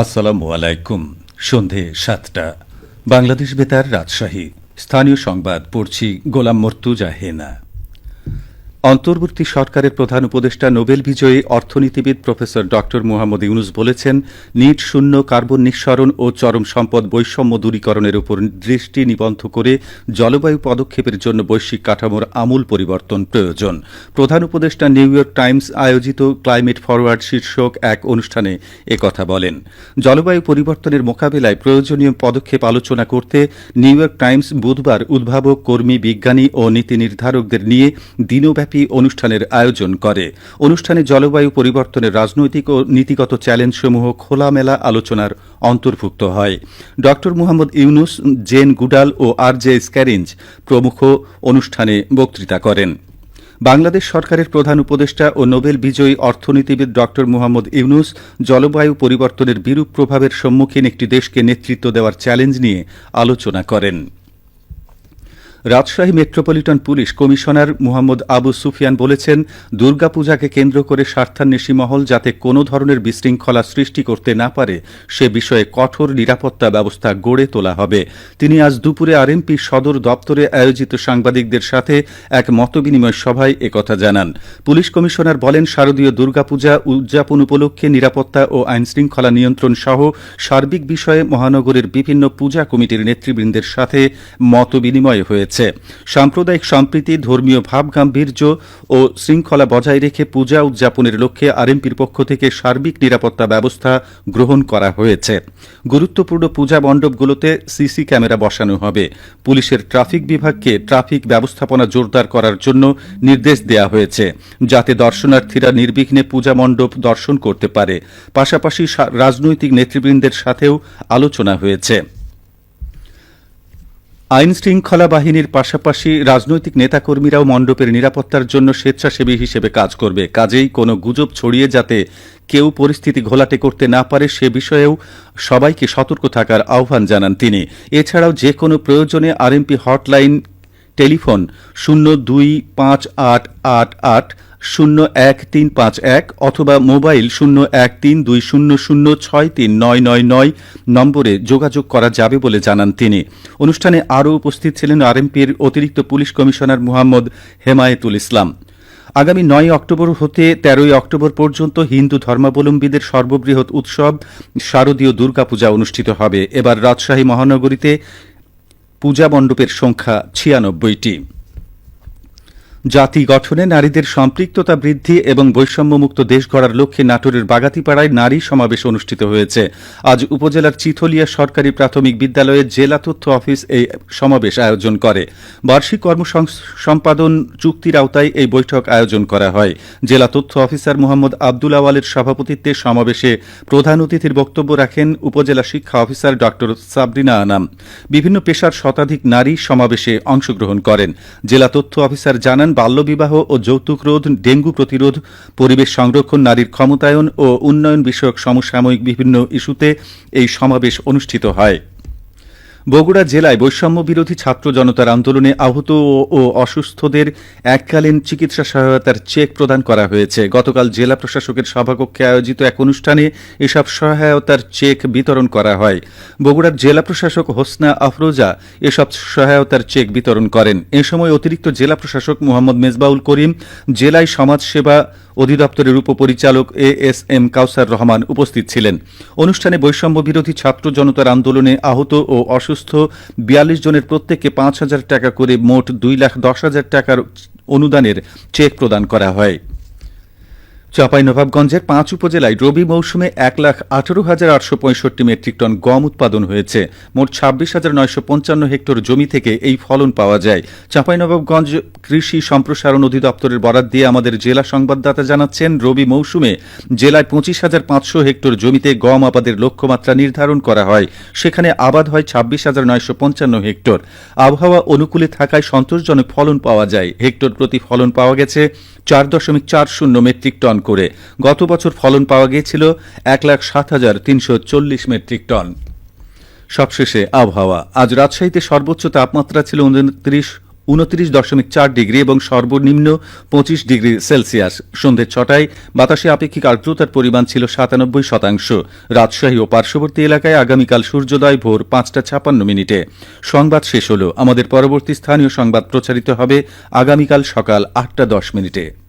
আসসালামু আলাইকুম। সন্ধে সাতটা। বাংলাদেশ বেতার রাজশাহী। স্থানীয় সংবাদ পড়ছি গোলাম মর্তুজা হেনা। অন্তর্বর্তী সরকারের প্রধান উপদেষ্টা নোবেল বিজয়ী অর্থনীতিবিদ প্রফেসর ড মোহাম্মদ ইউনুস বলেছেন, নিট শূন্য কার্বন নিঃসরণ ও চরম সম্পদ বৈষম্য দূরীকরণের উপর দৃষ্টি নিবন্ধ করে জলবায়ু পদক্ষেপের জন্য বৈশ্বিক কাঠামোর আমূল পরিবর্তন প্রয়োজন। প্রধান উপদেষ্টা নিউ ইয়র্ক টাইমস আয়োজিত ক্লাইমেট ফরওয়ার্ড শীর্ষক এক অনুষ্ঠানে একথা বলেন। জলবায়ু পরিবর্তনের মোকাবিলায় প্রয়োজনীয় পদক্ষেপ আলোচনা করতে নিউ ইয়র্ক টাইমস বুধবার উদ্ভাবক কর্মী, বিজ্ঞানী ও নীতি নির্ধারকদের নিয়ে দিনব্যাপী ব্যাপী অনুষ্ঠানের আয়োজন করে। অনুষ্ঠানে জলবায়ু পরিবর্তনের রাজনৈতিক ও নীতিগত চ্যালেঞ্জসমূহ খোলামেলা আলোচনার অন্তর্ভুক্ত হয়। ড. মুহাম্মদ ইউনুস, জেন গুডাল ও আর জে স্ক্যারিঞ্জ প্রমুখ অনুষ্ঠানে বক্তৃতা করেন। বাংলাদেশ সরকারের প্রধান উপদেষ্টা ও নোবেল বিজয়ী অর্থনীতিবিদ ড. মুহাম্মদ ইউনুস জলবায়ু পরিবর্তনের বিরূপ প্রভাবের সম্মুখীন একটি দেশকে নেতৃত্ব দেওয়ার চ্যালেঞ্জ নিয়ে আলোচনা করেন। Rajshahi metropolitan police commissioner Muhammad Abu Sufian বলেছেন, দুর্গাপূজাকে কেন্দ্র করে স্বার্থান্বেষী মহল যাতে কোনো ধরনের বিশৃঙ্খলা সৃষ্টি করতে না পারে, সে বিষয়ে কঠোর নিরাপত্তা ব্যবস্থা গড়ে তোলা হবে। তিনি আজ দুপুরে আরএমপি সদর দপ্তরে আয়োজিত সাংবাদিকদের সাথে এক মতবিনিময় সভায় একথা জানান। পুলিশ কমিশনার বলেন, শারদীয় দুর্গাপূজা উদযাপন উপলক্ষে নিরাপত্তা ও আইনশৃঙ্খলা নিয়ন্ত্রণ সহ সার্বিক বিষয়ে মহানগরের বিভিন্ন পূজা কমিটির নেতৃবৃন্দের সাথে মতবিনিময় হয়েছে। হয়েছে। সাম্প্রদায়িক সম্প্রীতি, ধর্মীয় ভাব, গাম্ভীর্য ও শৃঙ্খলা বজায় রেখে পূজা উদযাপনের লক্ষ্যে আরএমপির পক্ষ থেকে সার্বিক নিরাপত্তা ব্যবস্থা গ্রহণ করা হয়েছে। গুরুত্বপূর্ণ পূজা মণ্ডপগুলোতে সিসি ক্যামেরা বসানো হবে। পুলিশের ট্রাফিক বিভাগকে ট্রাফিক ব্যবস্থাপনা জোরদার করার জন্য নির্দেশ দেওয়া হয়েছে, যাতে দর্শনার্থীরা নির্বিঘ্নে পূজা মণ্ডপ দর্শন করতে পারে। পাশাপাশি রাজনৈতিক নেতৃবৃন্দের সাথেও আলোচনা হয়েছে। আইন শৃঙ্খলা বাহিনীর পাশাপাশি রাজনৈতিক নেতাকর্মীরাও মণ্ডপের নিরাপত্তার জন্য স্বেচ্ছাসেবী হিসেবে কাজ করবে। কাজেই কোনো গুজব ছড়িয়ে যাতে কেউ পরিস্থিতি ঘোলাটে করতে না পারে সে বিষয়েও সবাইকে সতর্ক থাকার আহ্বান জানান তিনি। এছাড়াও যে কোনো প্রয়োজনে আরএমপি হটলাইন টেলিফোন শূন্য দুই পাঁচ আট আট আট শূন্য এক তিন পাঁচ এক অথবা মোবাইল শূন্য এক তিন দুই শূন্য শূন্য ছয় তিন নয় নয় নয় নম্বরে যোগাযোগ করা যাবে বলে জানান তিনি। অনুষ্ঠানে আরও উপস্থিত ছিলেন আরএমপির অতিরিক্ত পুলিশ কমিশনার মুহাম্মদ হেমায়েতুল ইসলাম। আগামী নয় অক্টোবর হতে তেরোই অক্টোবর পর্যন্ত হিন্দু ধর্মাবলম্বীদের সর্ববৃহৎ উৎসব শারদীয় দুর্গাপূজা অনুষ্ঠিত হবে। এবার রাজশাহী মহানগরীতে পূজা মণ্ডপের সংখ্যা ছিয়ানব্বইটি। জাতি গঠনে নারীদের সম্পৃক্ততা বৃদ্ধি এবং বৈষম্যমুক্ত দেশ গড়ার লক্ষ্যে নাটোরের বাগাতিপাড়ায় নারী সমাবেশ অনুষ্ঠিত হয়েছে। আজ উপজেলার চিথলিয়া সরকারি প্রাথমিক বিদ্যালয়ে জেলা তথ্য অফিস এই সমাবেশ আয়োজন করে। বার্ষিক কর্ম সম্পাদন চুক্তির আওতায় এই বৈঠক আয়োজন করা হয়। জেলা তথ্য অফিসার মোহাম্মদ আব্দুল আওয়ালের সভাপতিত্বে সমাবেশে প্রধান অতিথির বক্তব্য রাখেন উপজেলা শিক্ষা অফিসার ড. সাবরিনা আনাম। বিভিন্ন পেশার শতাধিক নারী সমাবেশে অংশগ্রহণ করেন। জেলা তথ্য অফিসার জানান বাল্যবিবাহ ও যৌতুক রোধ, ডেঙ্গু প্রতিরোধ, পরিবেশ সংরক্ষণ, নারীর ক্ষমতায়ন ও উন্নয়ন বিষয়ক সমসাময়িক বিভিন্ন ইস্যুতে এই সমাবেশ অনুষ্ঠিত হয়। বগুড়া জেলায় বৈষম্য বিরোধী ছাত্র জনতার আন্দোলনে আহত ও অসুস্থদের এককালীন চিকিৎসা সহায়তার চেক প্রদান করা হয়েছে। গতকাল জেলা প্রশাসকের সভাকক্ষে আয়োজিত এক অনুষ্ঠানে এসব সহায়তার চেক বিতরণ করা হয়। বগুড়ার জেলা প্রশাসক হোসনা আফরোজা এসব সহায়তার চেক বিতরণ করেন। এ সময় অতিরিক্ত জেলা প্রশাসক মোহাম্মদ মেজবাউল করিম, জেলায় সমাজসেবা অধিদপ্তরের উপপরিচালক A S M Kawsar Rahman উপস্থিত ছিলেন। অনুষ্ঠানে বৈষম্য বিরোধী ছাত্র জনতার আন্দোলনে আহত ও অসুস্থ বিয়াল্লিশ জনের প্রত্যেককে পাঁচ হাজার টাকা করে মোট দুই লাখ দশ হাজার টাকার অনুদানের চেক প্রদান করা হয়। চাঁপাইনবাবগঞ্জের পাঁচ উপজেলায় রবি মৌসুমে এক লাখ আঠারো হাজার আটশো পঁয়ষট্টি মেট্রিক টন গম উৎপাদন হয়েছে। মোট ছাব্বিশ হাজার নয়শো পঞ্চান্ন হেক্টর জমি থেকে এই ফলন পাওয়া যায়। চাঁপাইনবাবগঞ্জ কৃষি সম্প্রসারণ অধিদপ্তরের বরাদ দিয়ে আমাদের জেলা সংবাদদাতা জানাচ্ছেন, রবি মৌসুমে জেলায় পঁচিশ হাজার পাঁচশো হেক্টর জমিতে গম আবাদের লক্ষ্যমাত্রা নির্ধারণ করা হয়। সেখানে আবাদ হয় ছাব্বিশ হাজার নয়শো পঞ্চান্ন হেক্টর। আবহাওয়া অনুকূলে থাকায় সন্তোষজনক ফলন পাওয়া যায়। হেক্টর প্রতি ফলন পাওয়া গেছে চার দশমিক চার শূন্য মেট্রিক টন করে। গত বছর ফলন পাওয়া গিয়েছিল এক লাখ সাত হাজার তিনশো চল্লিশ মেট্রিক টন। সবশেষে আবহাওয়া। আজ রাজশাহীতে সর্বোচ্চ তাপমাত্রা ছিল উনত্রিশ উনত্রিশ দশমিক চার ডিগ্রি এবং সর্বনিম্ন পঁচিশ ডিগ্রি সেলসিয়াস। সন্ধ্যে ছটায় বাতাসে আপেক্ষিক আর্দ্রতার পরিমাণ ছিল সাতানব্বই শতাংশ। রাজশাহী ও পার্শ্ববর্তী এলাকায় আগামীকাল সূর্যোদয় ভোর পাঁচটা ছাপান্ন মিনিটে। সংবাদ শেষ হল। আমাদের পরবর্তী স্থানীয় সংবাদ প্রচারিত হবে আগামীকাল সকাল আটটা দশ মিনিটে।